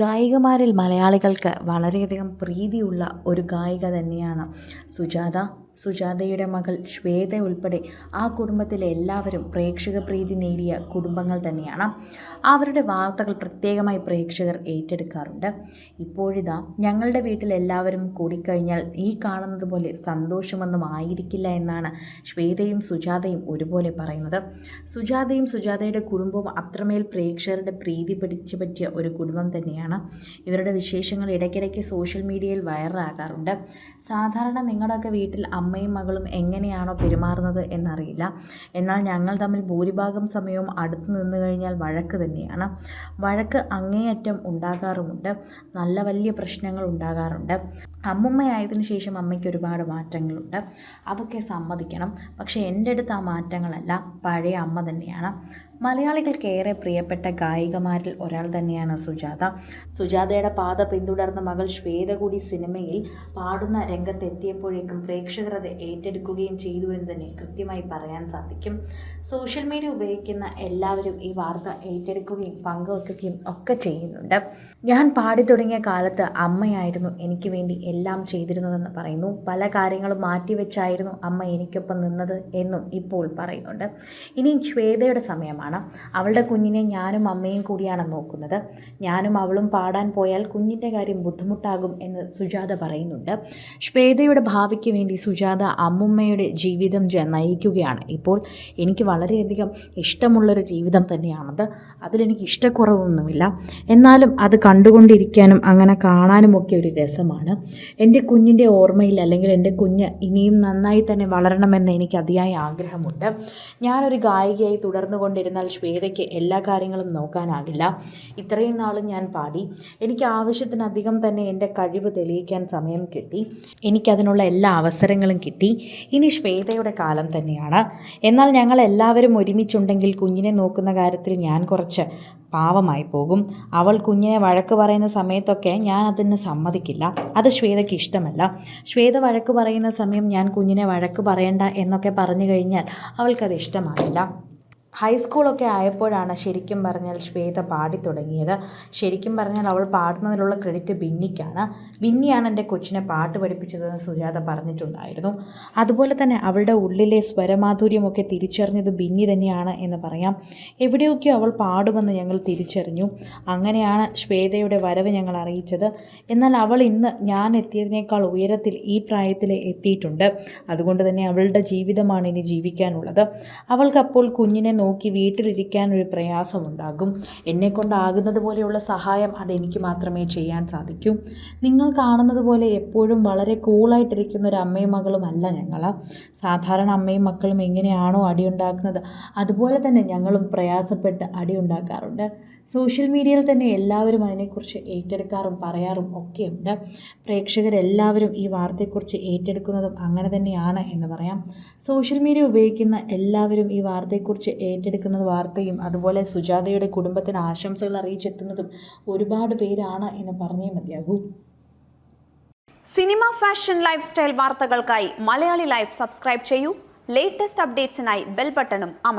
ഗായികമാരിൽ മലയാളികൾക്ക് വളരെയധികം പ്രീതിയുള്ള ഒരു ഗായിക തന്നെയാണ് സുജാത. സുജാതയുടെ മകൾ ശ്വേത ഉൾപ്പെടെ ആ കുടുംബത്തിലെ എല്ലാവരും പ്രേക്ഷക പ്രീതി നേടിയ കുടുംബങ്ങൾ തന്നെയാണ്. അവരുടെ വാർത്തകൾ പ്രത്യേകമായി പ്രേക്ഷകർ ഏറ്റെടുക്കാറുണ്ട്. ഇപ്പോഴിതാ ഞങ്ങളുടെ വീട്ടിൽ എല്ലാവരും കൂടിക്കഴിഞ്ഞാൽ ഈ കാണുന്നത് പോലെ സന്തോഷമൊന്നും ആയിരിക്കില്ല എന്നാണ് ശ്വേതയും സുജാതയും ഒരുപോലെ പറയുന്നത്. സുജാതയും സുജാതയുടെ കുടുംബവും അത്രമേൽ പ്രേക്ഷകരുടെ പ്രീതി പിടിച്ചു പറ്റിയ ഒരു കുടുംബം തന്നെയാണ്. ഇവരുടെ വിശേഷങ്ങൾ ഇടയ്ക്കിടയ്ക്ക് സോഷ്യൽ മീഡിയയിൽ വൈറലാകാറുണ്ട്. സാധാരണ നിങ്ങളുടെയൊക്കെ വീട്ടിൽ അമ്മയും മകളും എങ്ങനെയാണോ പെരുമാറുന്നത് എന്നറിയില്ല. എന്നാൽ ഞങ്ങൾ തമ്മിൽ ഭൂരിഭാഗം സമയവും അടുത്ത് നിന്ന് കഴിഞ്ഞാൽ വഴക്ക് തന്നെയാണ്. വഴക്ക് അങ്ങേയറ്റം ഉണ്ടാകാറുമുണ്ട്. നല്ല വലിയ പ്രശ്നങ്ങൾ ഉണ്ടാകാറുണ്ട്. അമ്മുമ്മയായതിനു ശേഷം അമ്മയ്ക്ക് ഒരുപാട് മാറ്റങ്ങളുണ്ട്. അതൊക്കെ സമ്മതിക്കണം. പക്ഷേ എന്റെ അടുത്ത് ആ മാറ്റങ്ങളല്ല. പഴയ അമ്മ തന്നെയാണ്. മലയാളികൾക്കേറെ പ്രിയപ്പെട്ട ഗായികമാരിൽ ഒരാൾ തന്നെയാണ് സുജാത. സുജാതയുടെ പാത പിന്തുടർന്ന മകൾ ശ്വേത കൂടി സിനിമയിൽ പാടുന്ന രംഗത്തെത്തിയപ്പോഴേക്കും പ്രേക്ഷകർ അത് ഏറ്റെടുക്കുകയും ചെയ്തു എന്ന് തന്നെ കൃത്യമായി പറയാൻ സാധിക്കും. സോഷ്യൽ മീഡിയ ഉപയോഗിക്കുന്ന എല്ലാവരും ഈ വാർത്ത ഏറ്റെടുക്കുകയും പങ്കുവെക്കുകയും ഒക്കെ ചെയ്യുന്നുണ്ട്. ഞാൻ പാടി തുടങ്ങിയ കാലത്ത് അമ്മയായിരുന്നു എനിക്ക് വേണ്ടി എല്ലാം ചെയ്തിരുന്നതെന്ന് പറയുന്നു. പല കാര്യങ്ങളും മാറ്റിവെച്ചായിരുന്നു അമ്മ എനിക്കൊപ്പം നിന്നത് എന്നും ഇപ്പോൾ പറയുന്നുണ്ട്. ഇനി ശ്വേതയുടെ സമയമാണ്. അവളുടെ കുഞ്ഞിനെ ഞാനും അമ്മയും കൂടിയാണ് നോക്കുന്നത്. ഞാനും അവളും പാടാൻ പോയാൽ കുഞ്ഞിന്റെ കാര്യം ബുദ്ധിമുട്ടാകും എന്ന് സുജാത പറയുന്നുണ്ട്. ശ്വേതയുടെ ഭാവിക്ക് വേണ്ടി സുജാത അമ്മുമ്മയുടെ ജീവിതം നയിക്കുകയാണ്. ഇപ്പോൾ എനിക്ക് വളരെയധികം ഇഷ്ടമുള്ളൊരു ജീവിതം തന്നെയാണത്. അതിലെനിക്ക് ഇഷ്ടക്കുറവൊന്നുമില്ല. എന്നാലും അത് കണ്ടുകൊണ്ടിരിക്കാനും അങ്ങനെ കാണാനുമൊക്കെ ഒരു രസമാണ്. എന്റെ കുഞ്ഞിന്റെ ഓർമ്മയിൽ അല്ലെങ്കിൽ എന്റെ കുഞ്ഞ് ഇനിയും നന്നായി തന്നെ വളരണമെന്ന് എനിക്ക് അതിയായ ആഗ്രഹമുണ്ട്. ഞാനൊരു ഗായികയായി തുടർന്നു കൊണ്ടിരുന്നാൽ ശ്വേതയ്ക്ക് എല്ലാ കാര്യങ്ങളും നോക്കാനാകില്ല. ഇത്രയും നാളും ഞാൻ പാടി. എനിക്ക് ആവശ്യത്തിനധികം തന്നെ എന്റെ കഴിവ് തെളിയിക്കാൻ സമയം കിട്ടി. എനിക്കതിനുള്ള എല്ലാ അവസരങ്ങളും കിട്ടി. ഇനി ശ്വേതയുടെ കാലം തന്നെയാണ്. എന്നാൽ ഞങ്ങൾ എല്ലാവരും ഒരുമിച്ചുണ്ടെങ്കിൽ കുഞ്ഞിനെ നോക്കുന്ന കാര്യത്തിൽ ഞാൻ കുറച്ച് പാവമായി പോകും അവൾ കുഞ്ഞിനെ വഴക്ക് പറയുന്ന സമയത്തൊക്കെ ഞാൻ അതിന് സമ്മതിക്കില്ല. അത് ശ്വേതയ്ക്ക് ഇഷ്ടമല്ല. ശ്വേത വഴക്ക് പറയുന്ന സമയം ഞാൻ കുഞ്ഞിനെ വഴക്ക് പറയണ്ട എന്നൊക്കെ പറഞ്ഞു കഴിഞ്ഞാൽ അവൾക്കത് ഇഷ്ടമാകില്ല ഹൈസ്കൂളൊക്കെ ആയപ്പോഴാണ് ശരിക്കും പറഞ്ഞാൽ ശ്വേത പാടി തുടങ്ങിയത്. ശരിക്കും പറഞ്ഞാൽ അവൾ പാടുന്നതിലുള്ള ക്രെഡിറ്റ് ബിന്നിക്കാണ്. ബിന്നിയാണ് എന്റെ കൊച്ചിനെ പാട്ട് പഠിപ്പിച്ചതെന്ന് സുജാത പറഞ്ഞിട്ടുണ്ടായിരുന്നു. അതുപോലെ തന്നെ അവളുടെ ഉള്ളിലെ സ്വരമാധുര്യമൊക്കെ തിരിച്ചറിഞ്ഞത് ബിന്നി തന്നെയാണ് എന്ന് പറയാം. എവിടെയൊക്കെ അവൾ പാടുമെന്ന് ഞങ്ങൾ തിരിച്ചറിഞ്ഞു. അങ്ങനെയാണ് ശ്വേതയുടെ വരവ് ഞങ്ങൾ അറിയിച്ചത്. എന്നാൽ അവൾ ഇന്ന് ഞാൻ എത്തിയതിനേക്കാൾ ഉയരത്തിൽ ഈ പ്രായത്തിൽ എത്തിയിട്ടുണ്ട്. അതുകൊണ്ട് തന്നെ അവളുടെ ജീവിതമാണ് ഇനി ജീവിക്കാനുള്ളത്. അവൾക്കപ്പോൾ കുഞ്ഞിനെ നോക്കി വീട്ടിലിരിക്കാൻ ഒരു പ്രയാസമുണ്ടാകും. എന്നെക്കൊണ്ടാകുന്നത് പോലെയുള്ള സഹായം അതെനിക്ക് മാത്രമേ ചെയ്യാൻ സാധിക്കൂ. നിങ്ങൾ കാണുന്നത് പോലെ എപ്പോഴും വളരെ കൂളായിട്ടിരിക്കുന്ന ഒരു അമ്മയും മകളും അല്ല ഞങ്ങൾ സാധാരണ അമ്മയും മക്കളും എങ്ങനെയാണോ അടിയുണ്ടാക്കുന്നത് അതുപോലെ തന്നെ ഞങ്ങളും പ്രയാസപ്പെട്ട് അടിയുണ്ടാക്കാറുണ്ട്. സോഷ്യൽ മീഡിയയിൽ തന്നെ എല്ലാവരും അതിനെക്കുറിച്ച് ഏറ്റെടുക്കാറും പറയാറും ഒക്കെയുണ്ട്. പ്രേക്ഷകരെല്ലാവരും ഈ വാർത്തയെക്കുറിച്ച് ഏറ്റെടുക്കുന്നതും അങ്ങനെ തന്നെയാണ് എന്ന് പറയാം. സോഷ്യൽ മീഡിയ ഉപയോഗിക്കുന്ന എല്ലാവരും ഈ വാർത്തയെക്കുറിച്ച് ഏറ്റെടുക്കുന്നത് വാർത്തയും അതുപോലെ സുജാതയുടെ കുടുംബത്തിന് ആശംസകൾ അറിയിച്ചെത്തുന്നതും ഒരുപാട് പേരാണ് എന്ന് പറഞ്ഞേ മതിയാകൂ. സിനിമ ഫാഷൻ ലൈഫ് സ്റ്റൈൽ വാർത്തകൾക്കായി മലയാളി ലൈഫ് സബ്സ്ക്രൈബ് ചെയ്യൂ. ലേറ്റസ്റ്റ് അപ്ഡേറ്റ്സിനായി ബെൽ ബട്ടണും അമർ